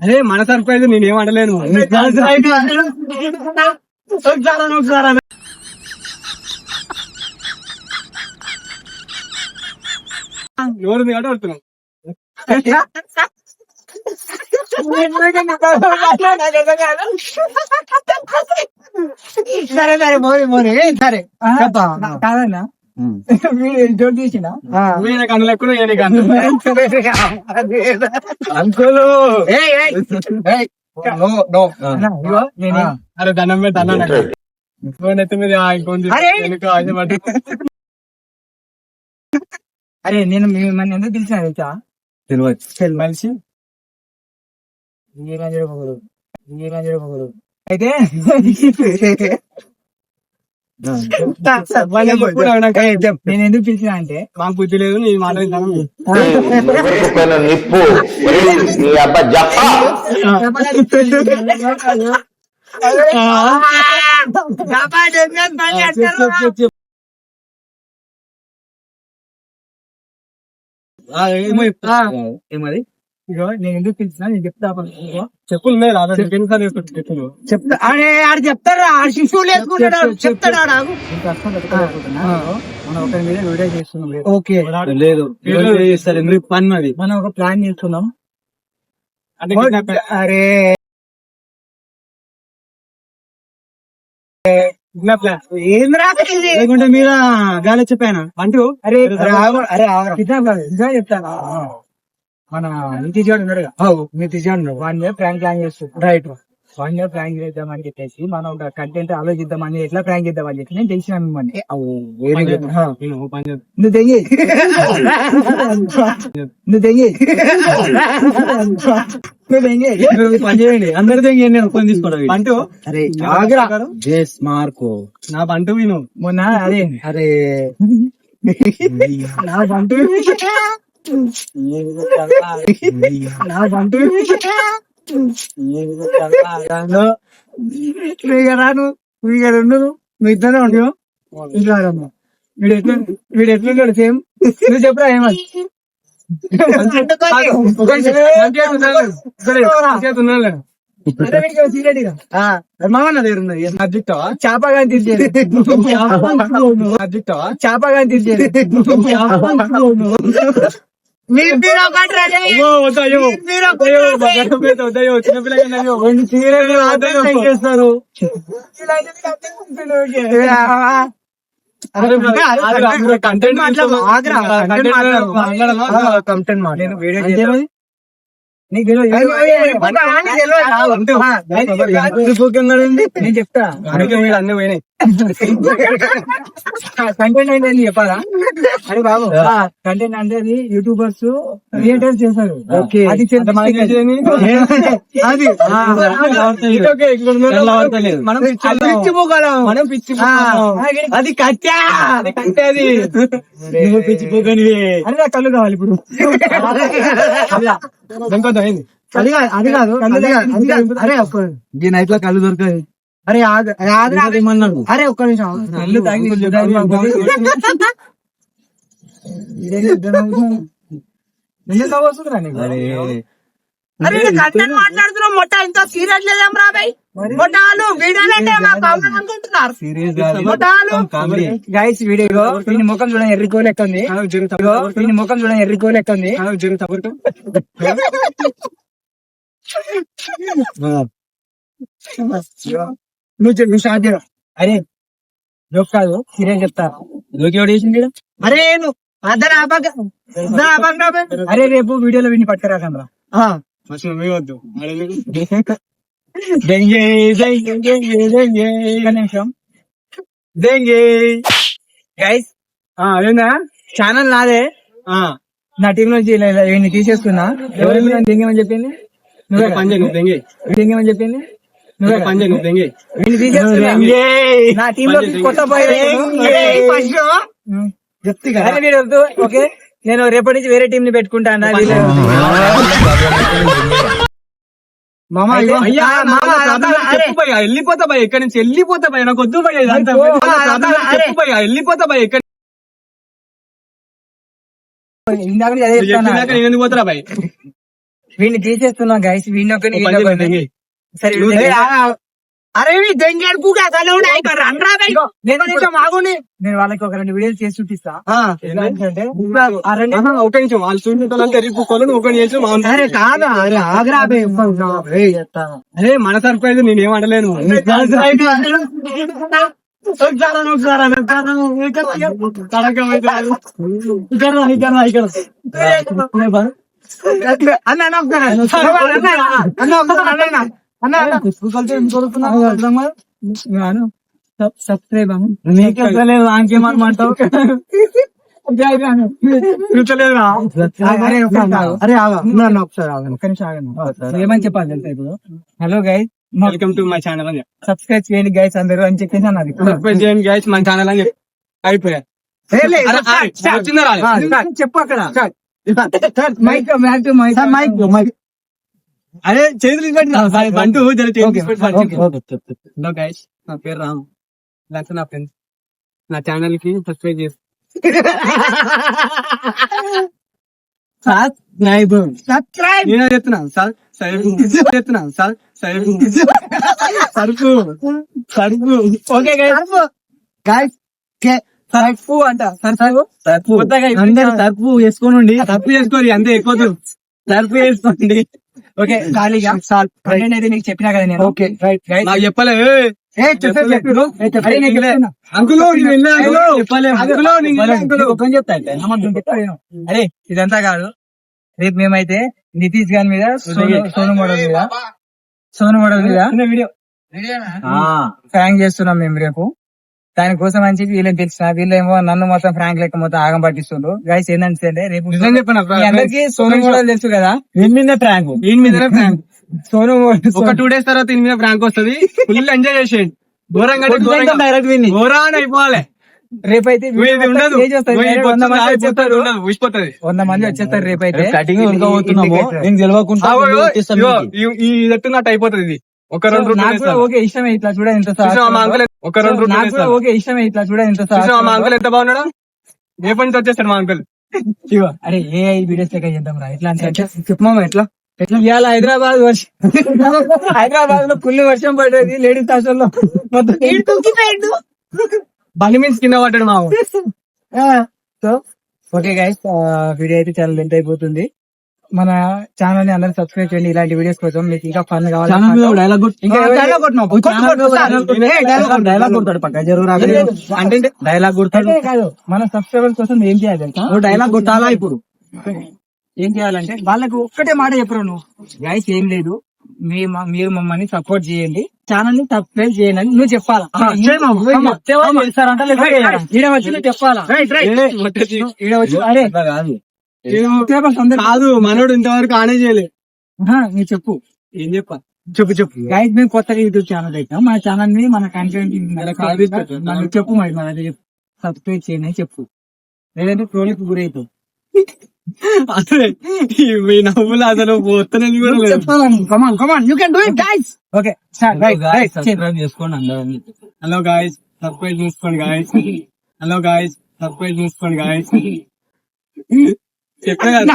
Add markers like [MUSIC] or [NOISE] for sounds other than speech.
అదే మన సర్ప్రైజ్ నేనేం అనలేను ఒకసారి ఒకసారి ఎవరు కాబట్టి వస్తున్నాం సరే సరే మోని మోని సరే కాదన్నా. వీడు జోక్ తీసిన? కన్ను ఎక్కువ ఈయన కన్ను. అంకులు! No no. ఇగో నేను. అరే దండం పెట్టి. అన్నాను ఫోన్ ఎత్తి మీద ఇంకొంది అరే! నేను మిమ్మల్ని ఎందుకు పిలిచిన తెలుసా? తెలియదు. మనిషి. రంజుడు పొగడు అయితే [LAUGHS] నేను ఎందుకు పిలిచిన అంటే మాకు బుద్ధి లేదు నీ మాట నిప్పు నీ అబ్బా జప్ప. ఏమది? ఇగో నేను ఎందుకు పిలిచిన నేను చెప్తా చెప్పులు ఉన్నాయి రాదా? ఎన్నిసార్లు వేసుకుంటు చెప్పులు? చెప్తా. అరే ఆడు చెప్తారా ఆడు చెప్తాడు ఆడు మనం ఒకరి మీద వీడియో చేస్తున్నాం ఓకే. లేదు. చేస్తారు? ఎందుకు? పని అది మనం ఒక ప్లాన్ చేస్తున్నాం. అరే. ఏంద్రా మీద గాలి చెప్పాను అంటూ. అరే అరే ఆగురా. చెప్తాను మన నితీష్ గారు ఉన్నాడు నితీష్ గారు ప్రాంక్ ప్లాన్ చేస్తాడు? రైట్ వాడి మీద ప్రాంక్ చేద్దామని చెప్పేసి మనం కంటెంట్ ఆలోచిద్దామని ఎట్లా ప్రాంక్ చేద్దామని చెప్పి నేను తెలిసిన మిమ్మల్ని నువ్వు తెగి నువ్వు నా బంటు విను. మొన్న అదే అరే. నా బంటు రాను వీడు ఉండు నువ్వు ఇద్దరే ఉండు ఇట్లా రమ్మ. వీడు ఎట్లా వీడు ఎట్లున్నాడు సేమ్ నువ్వు చెప్పరా ఏమని మామన్న దగ్గర ఉన్నది చేపగా తీసేది చేపగా తీసేది చేస్తారు కంటెంట్ నేను వీడియో. నేను చెప్తా అన్ని పోయినాయి కంటెంట్ అంటే చెప్పాలా? అరే బాబు. కంటెంట్ అంటే అది యూట్యూబర్స్ క్రియేటర్స్ చేస్తారు. ఓకే. అది? మనం పిచ్చి అది. మనం పిచ్చి పోగలం. అది కంటే నువ్వు పిచ్చి పోకనివి అది నా కళ్ళు కావాలి ఇప్పుడు. అది కాదు అది కాదు. అరే ఈ నైట్లో కళ్ళు దొరకాయి అరే ఆగు, అరే ఒక్క నిమిషం? అరే. కంటెంట్ మాట్లాడుతున్నాం మొట్ట ఇంత సీరియస్ లేదేం రాబాయ్ మొట్టాలు వీడియోలంటే మా కామన్ అనుకుంటున్నారు. మొట్టాలు గైస్ వీడియో దీని ముఖం చూడండి ఎర్రి కోలు ఇగో, దీని ముఖం చూడండి ఎర్రి కోలు లెక్క ఉంది నువ్వు నువ్వు స్టార్ట్ అరే జోక్ కాదు సీరియస్ చెప్తా చేసింది అరే నువ్వు అద్దరు ఆపక. అరే రేపు వీడియోలో విని పట్టుకురాకండ్రా నువ్వే వద్దు నిమిషం గైస్ అదేనా ఛానల్ నాదే నా టీం నుంచి ఈయన్ని తీసేస్తున్నా ఎవరు చెప్పింది నువ్వే దెంగే దెంగేమని చెప్పింది నా టీమ్లో కొత్త చెప్తే ఓకే? నేను రేపటి నుంచి వేరే టీం ని పెట్టుకుంటా అన్న మామ వెళ్ళిపోతా భయ్యా ఇక్కడి నుంచి వెళ్ళిపోతా భయ్యా నాకు వద్దు భయ్యా వెళ్ళిపోతా భయ్యా ఇక్కడ ఇందాక నేను పోతారా భయ్ వీడిని తీసేస్తున్నాం గైస్ వీడిని ఒకరిని అరే దెంగేడు నేను కొంచెం ఆగుని. నేను వాళ్ళకి ఒక రెండు వీడియోలు చేసి చూపిస్తా. ఒక నిమిషం. వాళ్ళు చూసుకుంటారంటే రేపు కొలను ఒక నిమిషం మా అరే కాదా అరే ఆగ్రా బై అరే మన సర్ప్రైజ్ నేనేం అనలేను. అన్న అన్న. అన్న, అన్న. సబ్స్క్రైబ్ నీకెళ్ళలేదు ఏమని చెప్పాలి తెలుసా ఇప్పుడు? Hello guys welcome to my channel అని సబ్స్క్రైబ్ చేయండి గైస్ అందరూ అని చెప్పేసి అన్నది సర్ప్రైజ్ చేయండి గైస్ మన ఛానల్ అని అయిపోయా? చెప్పు అక్కడ. Mike mike mike mike mike అరే చేతులు గైస్ నా పేరు రామ్. ఇలాంటి నా ఫ్రెండ్స్ నా ఛానల్కి సబ్స్క్రైబ్ చేసి. నేనే చెప్తున్నాను సార్ సరుకు చెప్తున్నాను సార్ సరుకు. సరుకు. సరుకు. ఓకే సర్పు అంట. సర్పు సర్పు కొత్తగా అందరు సర్పు వేసుకోనండి. తప్పు చేసుకోరు అంతే ఎక్కువ సర్పు వేసుకోండి. ఓకే ఖాళీగా కంటెంట్ అయితే నీకు చెప్పినా కదా నేను? ఓకే రైట్ గైస్ నాకు చెప్పలే అరే ఇదంతా కాదు. రేపు మేమైతే నితీష్ గారి మీద సోను మోడల్ మీద సోను మోడల్ మీద వీడియో. ఫ్రాంక్ చేస్తున్నాం మేము రేపు. దానికోసం అని చెప్పి వీళ్ళని తెలిసిన వీళ్ళేమో నన్ను మొత్తం ఫ్రాంక్ లెక్క మొత్తం ఆగం పట్టిస్తుండ్రు గైస్ ఏంటంటే రేపు నిజం చెప్పనా మీ అందరికీ సోను మోడల్ తెలుసు కదా దీని మీద ప్రాంక్ దీని మీదనే ప్రాంక్ సోను మోడల్ ఒక టూ డేస్ తర్వాత దీని మీద ప్రాంక్ వస్తుంది ఫుల్ ఎంజాయ్ చేసేయండి ఘోరంగా డైరెక్ట్ విని ఘోరాన్ని అయిపోవాలి రేపైతే నువ్వు ఇది ఉండదు ఏజ్ వస్తుంది. నువ్వు ఇది వంద మంది వచ్చేస్తారు, మంది రేపైతే కటింగ్ ఎత్తున్నట్టు అయిపోతుంది ఇది ఒక రెండు నాకు ఓకే ఇష్టమే ఇట్లా చూడండి ఎంత అంకుల్ ఒక రెండు నాకు కూడా ఓకే ఇష్టమే ఇట్లా చూడండి ఎంత మా అంకుల్ ఎంత బాగున్నాడు? ఏ పని వచ్చేస్తాడు మా అంకుల్? అరే ఏ వీడియోస్ లెక్క చేద్దాం రా ఎట్లా అంటే చెప్పమా ఎట్లా? ఇవాళ హైదరాబాద్ వర్షం హైదరాబాద్లో ఫుల్ వర్షం పడేది లేడీస్ హాస్టల్లో మొత్తం బండి మీన్స్ కింద పడ్డాడు మా. [LAUGHS] సో ఓకే గైస్ వీడియో అయితే చాలా లెంత్ అయిపోతుంది. మన ఛానల్ని అందరూ సబ్స్క్రైబ్ చేయండి. ఇలాంటి వీడియోస్ కోసం మీకు ఇంకా ఫన్ కావాలి డైలాగ్ కొడతాడు అంటే డైలాగ్ కాదు. మన సబ్స్క్రైబర్స్ కోసం ఏం చేయాలి? నువ్వు డైలాగ్ కొట్టాలా ఇప్పుడు? ఏం. చేయాలంటే వాళ్ళకు ఒక్కటే మాట చెప్పరు నువ్వు? గైస్ ఏం లేదు. మీరు మమ్మల్ని సపోర్ట్ చేయండి. ఛానల్ని సబ్స్క్రైబ్ చేయండి అని నువ్వు చెప్పాలా? చెప్పాలా కాదు మనోడు ఇంతవరకు ఆనే చేయలే. నువ్వు చెప్పు. ఏం చెప్పా? చెప్పు చెప్పు. గైస్ మేము కొత్తగా యూట్యూబ్ ఛానల్ పెట్టాం. మన ఛానల్ని మన కంటెంట్ చెప్పు. మరి మన సబ్స్క్రైబ్ చేయండి అని చెప్పు. లేదంటే ట్రోలికి గురవుతావు అదే ఈ మీ నవ్వులు అసలు పోతున్నాయి కూడా లేదు. Come on come on you can do it guys okay start right right subscribe చేసుకోండి అందరం హలో గాయస్ సబ్స్క్రైబ్ చేసుకోండి గాయస్ హలో గాయస్ సబ్స్క్రైబ్ చేసుకోండి గాయస్ [LAUGHS] చెప్పే కదా